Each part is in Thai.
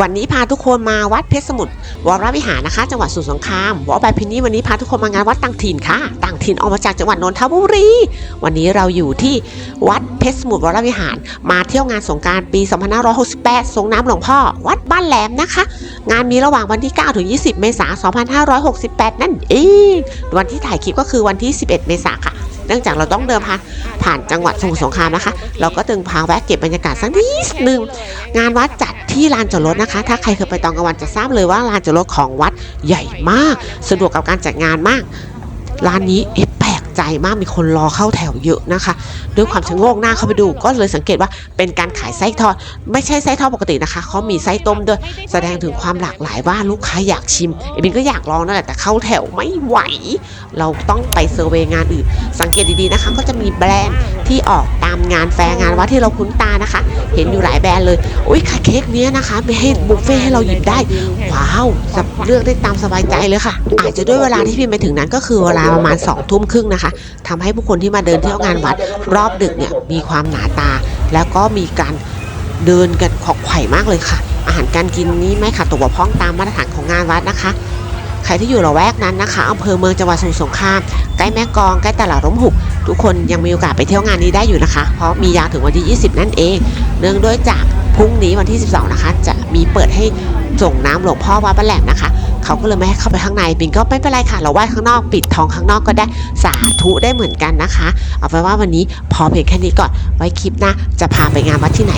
วันนี้พาทุกคนมาวัดเพชรสมุทรวรวิหารนะคะ จังหวัดสมุทรสงครามวอลไปพินี่วันนี้พาทุกคนมางานวัดต่างถิ่นค่ะ ต่างถิ่นออกมาจากจังหวัดนนทบุรี วันนี้เราอยู่ที่วัดเพชรสมุทรวรวิหาร มาเที่ยวงานสงการปี 2568 สงน้ำหลวงพ่อ วัดบ้านแหลมนะคะ งานมีระหว่างวันที่ 9 ถึง 20 เมษายน 2568 นั่นเอง วันที่ถ่ายคลิปก็คือวันที่ 11 เมษายนค่ะ เนื่องจากเราต้องเดินผ่านผ่านจังหวัดสมุทรสงครามนะคะ เราก็ตึงพาแวะเก็บบรรยากาศสักนิดนึงงานวัดจัดที่ลานจอดรถนะคะ ถ้าใครเคยไปตอนกลางวันจะทราบเลยว่าลานจอดรถของวัดใหญ่มาก สะดวกกับการจัดงานมากร้านนี้เอ๊ะ ใจมากมีคนรอเข้าแถวเยอะนะคะ ด้วยความชะโงกหน้าเข้าไปดูก็เลยสังเกตว่าเป็นการขายไส้ทอด ไม่ใช่ไส้ทอดปกตินะคะเขามีไส้ต้มด้วย แสดงถึงความหลากหลายว่าลูกค้าอยากชิมเอบินก็อยากลองนั่นแหละแต่เข้าแถวไม่ไหว เราต้องไปเซอร์เวยงานอื่น สังเกตดีๆนะคะ ก็จะมีแบรนด์ที่ออกตามงานแฟร์งานวัดที่เราคุ้นตานะคะ เห็นอยู่หลายแบรนด์เลยอุ้ยค่ะเค้กเนี้ยนะคะมีให้บุฟเฟ่ให้เราหยิบได้ ว้าวเลือกได้ตามสบายใจเลยค่ะ อาจจะด้วยเวลาที่พิมไปถึงนั้นก็คือเวลาประมาณ2องทุ่มครึ่งนะคะทำให้ผู้คนที่มาเดินเที่ยวงานวัด รอบดึกเนี่ยมีความหนาตา แล้วก็มีการเดินกันขอกไข่มากเลยค่ะ อาหารการกินนี้ไม่ขาดตกบกพร่องตามมาตรฐานของงานวัดนะคะใครที่อยู่ละแวกนั้นนะคะอำเภอเมืองจังหวัดสมุทรสงครามใกล้แม่กองใกล้ตลาดร่มหุบ ทุกคนยังมีโอกาสไปเที่ยวงานนี้ได้อยู่นะคะ เพราะมียาวถึงวันที่ 20 นั่นเอง เนื่องด้วยจากพรุ่งนี้วันที่ 12 นะคะ จะมีเปิดให้ส่งน้ำหลวงพ่อวัดบ้านแหลมนะคะ เขาก็เลยไม่ให้เข้าไปข้างในปินก็ไม่เป็นไรค่ะ เราไหว้ข้างนอกปิดทองข้างนอกก็ได้สาธุได้เหมือนกันนะคะ เอาไว้ว่าวันนี้พอเพียงแค่นี้ก่อน ไว้คลิปหน้าจะพาไปงานวัดที่ไหน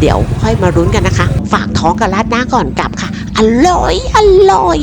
เดี๋ยวค่อยมารุ้นกันนะคะ ฝากท้องกับราดหน้าก่อนกลับค่ะ อร่อย อร่อย